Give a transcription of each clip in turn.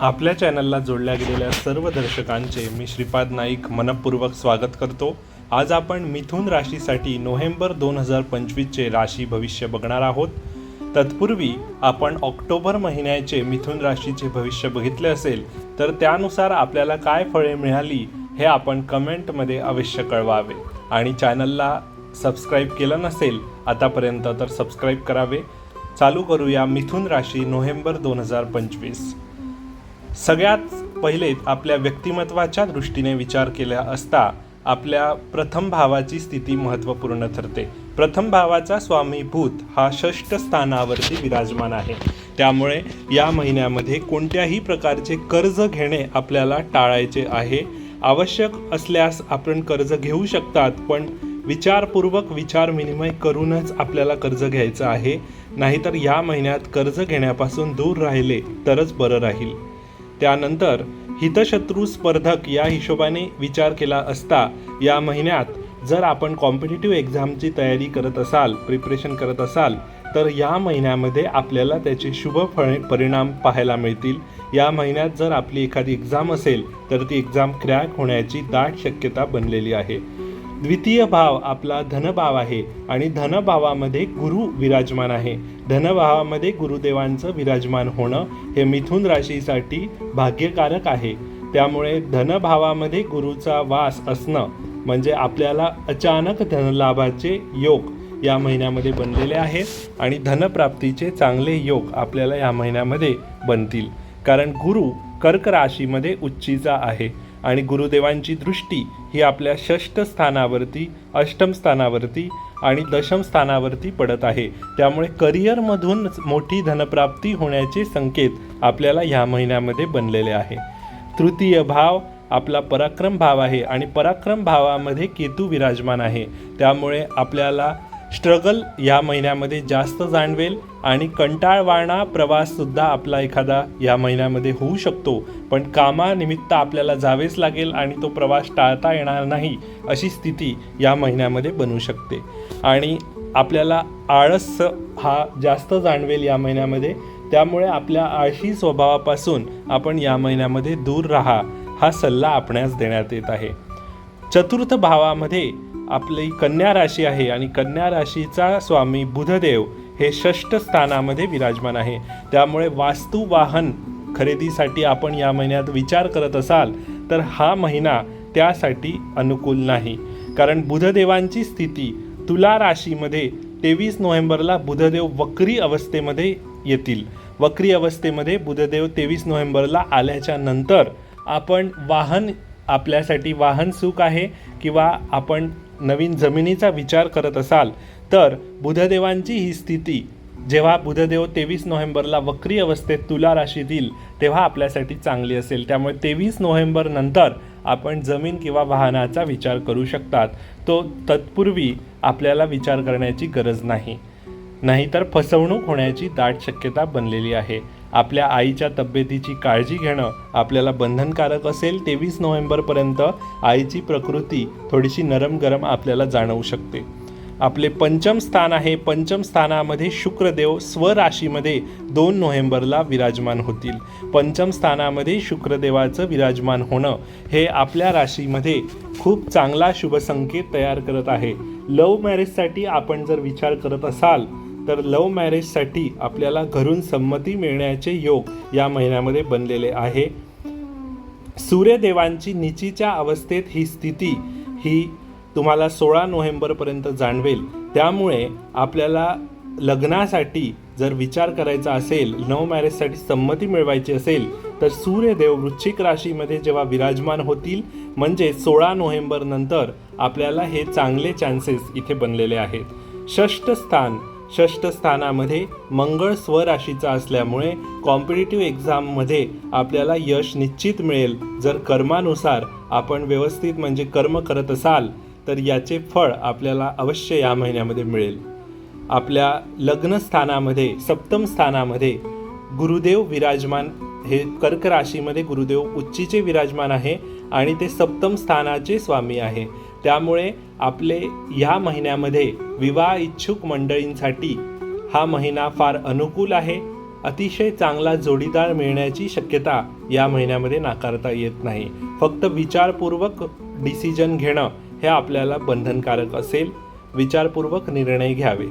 आपल्या चॅनलला जोडल्या गेलेल्या सर्व दर्शकांचे मी श्रीपाद नाईक मनपूर्वक स्वागत करतो. आज आपण मिथुन राशीसाठी नोव्हेंबर दोन हजार पंचवीसचे राशी भविष्य बघणार आहोत. तत्पूर्वी आपण ऑक्टोबर महिन्याचे मिथुन राशीचे भविष्य बघितले असेल तर त्यानुसार आपल्याला काय फळे मिळाली हे आपण कमेंटमध्ये अवश्य कळवावे. आणि चॅनलला सबस्क्राईब केलं नसेल आतापर्यंत तर सबस्क्राईब करावे. चालू करूया मिथुन राशी नोव्हेंबर दोन हजार पंचवीस. सगळ्यात पहिले आपल्या व्यक्तिमत्वाच्या दृष्टीने विचार केला असता आपल्या प्रथम भावाची स्थिती महत्त्वपूर्ण ठरते. प्रथम भावाचा स्वामीभूत हा षष्ठ स्थानावरती विराजमान आहे. त्यामुळे या महिन्यामध्ये कोणत्याही प्रकारचे कर्ज घेणे आपल्याला टाळायचे आहे. आवश्यक असल्यास आपण कर्ज घेऊ शकतात पण विचारपूर्वक विचार विनिमय करूनच आपल्याला कर्ज घ्यायचं आहे. नाहीतर या महिन्यात कर्ज घेण्यापासून दूर राहिले तरच बरं राहील. त्यानंतर हितशत्रू स्पर्धक या हिशोबाने विचार केला असता या महिन्यात जर आपण कॉम्पिटेटिव्ह एक्झामची तयारी करत असाल प्रिपरेशन करत असाल तर या महिन्यामध्ये आपल्याला त्याचे शुभ फळ परिणाम पाहायला मिळतील. या महिन्यात जर आपली एखादी एक्झाम असेल तर ती एक्झाम क्रॅक होण्याची दाट शक्यता बनलेली आहे. द्वितीय भाव आपला धनभाव आहे आणि धनभावामध्ये गुरु विराजमान आहे. धनभावामध्ये गुरुदेवांचं विराजमान होणं हे मिथुन राशीसाठी भाग्यकारक आहे. त्यामुळे धनभावामध्ये गुरुचा वास असणं म्हणजे आपल्याला अचानक धनलाभाचे योग या महिन्यामध्ये बनलेले आहेत आणि धनप्राप्तीचे चांगले योग आपल्याला या महिन्यामध्ये बनतील. कारण गुरु कर्क राशीमध्ये उच्चीचा आहे. आणि गुरुदेवांची दृष्टी ही आपल्या षष्ठ स्थानावरती अष्टम स्थानावरती आणि दशम स्थानावरती पडत आहे. त्यामुळे करिअरमधून मोठी धनप्राप्ती होण्याचे संकेत आपल्याला ह्या महिन्यामध्ये बनलेले आहे. तृतीय भाव आपला पराक्रम भाव आहे आणि पराक्रम भावामध्ये केतू विराजमान आहे. त्यामुळे आपल्याला स्ट्रगल या महिन्यामध्ये जास्त जाणवेल आणि कंटाळवाणा प्रवाससुद्धा आपला एखादा या महिन्यामध्ये होऊ शकतो. पण कामानिमित्त आपल्याला जावेच लागेल आणि तो प्रवास टाळता येणार नाही अशी स्थिती या महिन्यामध्ये बनू शकते. आणि आपल्याला आळस हा जास्त जाणवेल या महिन्यामध्ये. त्यामुळे आपल्या आळशी स्वभावापासून आपण या महिन्यामध्ये दूर राहा हा सल्ला आपणास देण्यात येत आहे. चतुर्थ भावामध्ये आपली कन्या राशी आहे आणि कन्या राशीचा स्वामी बुधदेव हे षष्ठ स्थानामध्ये विराजमान आहे. त्यामुळे वास्तू वाहन खरेदीसाठी आपण या महिन्यात विचार करत असाल तर हा महिना त्यासाठी अनुकूल नाही. कारण बुधदेवांची स्थिती तुला राशीमध्ये तेवीस नोव्हेंबरला बुधदेव वक्री अवस्थेमध्ये येतील. वक्री अवस्थेमध्ये बुधदेव तेवीस नोव्हेंबरला आल्याच्यानंतर आपण वाहन आपल्यासाठी वाहन सुख आहे किंवा आपण नवीन जमिनीचा विचार करत असाल तर बुधदेवांची ही स्थिती जेव्हा बुधदेव तेवीस नोव्हेंबरला वक्री अवस्थेत तुला राशी देईल तेव्हा आपल्यासाठी चांगली असेल. त्यामुळे तेवीस नोव्हेंबर नंतर आपण जमीन किंवा वाहनाचा विचार करू शकतात. तो तत्पूर्वी आपल्याला विचार करण्याची गरज नाही. नाहीतर फसवणूक होण्याची दाट शक्यता बनलेली आहे. आपल्या आईच्या तब्येतीची काळजी घेणं आपल्याला बंधनकारक असेल तेवीस नोव्हेंबरपर्यंत आईची प्रकृती थोडीशी नरम गरम आपल्याला जाणवू शकते. आपले पंचम स्थान आहे पंचम स्थानामध्ये शुक्रदेव स्वराशीमध्ये दोन नोव्हेंबरला विराजमान होतील. पंचम स्थानामध्ये शुक्रदेवाचं विराजमान होणं हे आपल्या राशीमध्ये खूप चांगला शुभसंकेत तयार करत आहे. लव्ह मॅरेजसाठी आपण जर विचार करत असाल तर लव मॅरेजसाठी आपल्याला घरून संमती मिळण्याचे योग या महिन्यामध्ये बनलेले आहे. सूर्यदेवांची निचीच्या अवस्थेत ही स्थिती ही तुम्हाला सोळा नोव्हेंबरपर्यंत जाणवेल. त्यामुळे आपल्याला लग्नासाठी जर विचार करायचा असेल लव मॅरेजसाठी संमती मिळवायची असेल तर सूर्यदेव वृश्चिक राशीमध्ये जेव्हा विराजमान होतील म्हणजे सोळा नोव्हेंबर नंतर आपल्याला हे चांगले चान्सेस इथे बनलेले आहेत. षष्ठ स्थान षष्ठ स्थानामध्ये मंगळ स्वराशीचा असल्यामुळे कॉम्पिटेटिव्ह एक्झाममध्ये आपल्याला यश निश्चित मिळेल. जर कर्मानुसार आपण व्यवस्थित म्हणजे कर्म करत असाल तर याचे फळ आपल्याला अवश्य या महिन्यामध्ये मिळेल. आपल्या लग्नस्थानामध्ये सप्तम स्थानामध्ये गुरुदेव विराजमान हे कर्क राशीमध्ये गुरुदेव उच्चीचे विराजमान आहे आणि ते सप्तम स्थानाचे स्वामी आहे. त्यामुळे आपले ह्या महिन्यामध्ये विवाह इच्छुक मंडळींसाठी हा महिना फार अनुकूल आहे. अतिशय चांगला जोडीदार मिळण्याची शक्यता या महिन्यामध्ये नाकारता येत नाही. फक्त विचारपूर्वक डिसिजन घेणं हे आपल्याला बंधनकारक असेल. विचारपूर्वक निर्णय घ्यावे.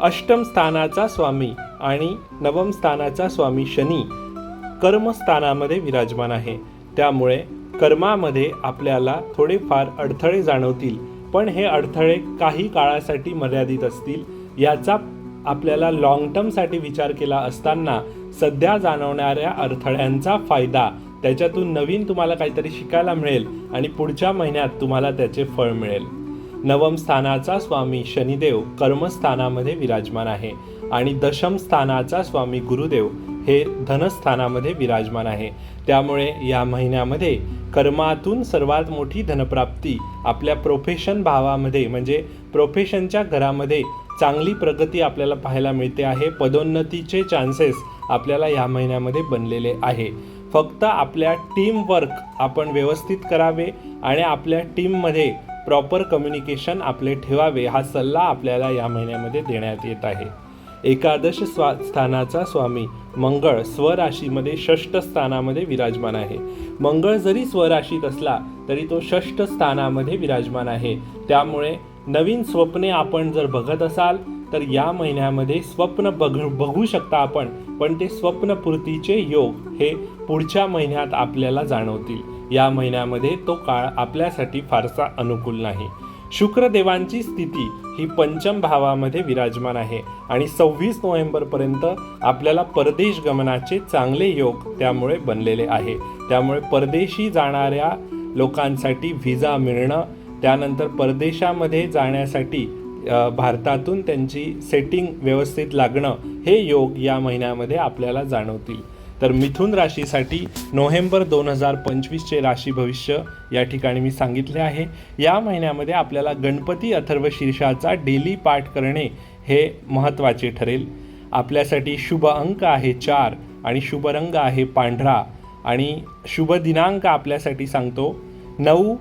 अष्टम स्थानाचा स्वामी आणि नवम स्थानाचा स्वामी शनी कर्मस्थानामध्ये विराजमान आहे. त्यामुळे कर्मामध्ये आपल्याला थोडेफार अडथळे जाणवतील पण हे अडथळे काही काळासाठी मर्यादित असतील. याचा आपल्याला लॉंग टर्मसाठी विचार केला असताना सध्या जाणवणाऱ्या अडथळ्यांचा फायदा त्याच्यातून नवीन तुम्हाला काहीतरी शिकायला मिळेल आणि पुढच्या महिन्यात तुम्हाला त्याचे फळ मिळेल. नवम स्थानाचा स्वामी शनिदेव कर्मस्थानामध्ये विराजमान आहे आणि दशम स्थानाचा स्वामी गुरुदेव हे धनस्थानामध्ये विराजमान आहे. त्यामुळे या महिन्यामध्ये कर्मातून सर्वात मोठी धनप्राप्ती आपल्या प्रोफेशन भावामध्ये म्हणजे प्रोफेशनच्या घरामध्ये चांगली प्रगती आपल्याला पाहायला मिळते आहे. पदोन्नतीचे चान्सेस आपल्याला या महिन्यामध्ये बनलेले आहे. फक्त आपल्या टीमवर्क आपण व्यवस्थित करावे आणि आपल्या टीममध्ये प्रॉपर कम्युनिकेशन आपले ठेवावे हा सल्ला आपल्याला या महिन्यामध्ये देण्यात येत आहे. एकादश स्वा स्थानाचा स्वामी. मंगळ स्वराशीमध्ये षष्ठ स्थानामध्ये विराजमान आहे. मंगळ जरी स्वराशीत असला तरी तो षष्ठ स्थानामध्ये विराजमान आहे. त्यामुळे नवीन स्वप्ने आपण जर बघत असाल तर या महिन्यामध्ये स्वप्न बघ बघू शकता आपण पण ते स्वप्नपूर्तीचे योग हे पुढच्या महिन्यात आपल्याला जाणवतील. या महिन्यामध्ये तो काळ आपल्यासाठी फारसा अनुकूल नाही. शुक्रदेवांची स्थिती ही पंचम भावामध्ये विराजमान आहे. आणि सव्वीस नोव्हेंबरपर्यंत आपल्याला परदेश गमनाचे चांगले योग त्यामुळे बनलेले आहे. त्यामुळे परदेशी जाणाऱ्या लोकांसाठी व्हिजा मिळणं त्यानंतर परदेशामध्ये जाण्यासाठी भारतातून त्यांची सेटिंग व्यवस्थित लागणं हे योग या महिन्यामध्ये आपल्याला जाणवतील. तर मिथुन राशीसाठी नोव्हेंबर दोन हजार पंचवीसचे राशी भविष्य या ठिकाणी मी सांगितले आहे. या महिन्यामध्ये आपल्याला गणपती अथर्व शीर्षाचा डेली पाठ करणे हे महत्त्वाचे ठरेल. आपल्यासाठी शुभ अंक आहे चार आणि शुभ रंग आहे पांढरा आणि शुभ दिनांक आपल्यासाठी सांगतो. नऊ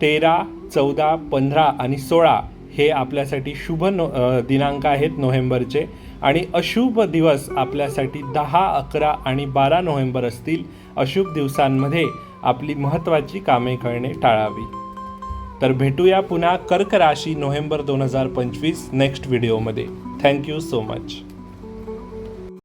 तेरा चौदा पंधरा आणि सोळा हे आपल्यासाठी शुभ नो दिनांक आहेत नोव्हेंबरचे. आणि अशुभ दिवस आपल्यासाठी दहा अकरा आणि बारा नोव्हेंबर असतील. अशुभ दिवसांमध्ये आपली महत्त्वाची कामे करणे टाळावी. तर भेटूया पुन्हा कर्क राशी नोव्हेंबर दोन हजार पंचवीस नेक्स्ट व्हिडिओमध्ये थँक्यू सो मच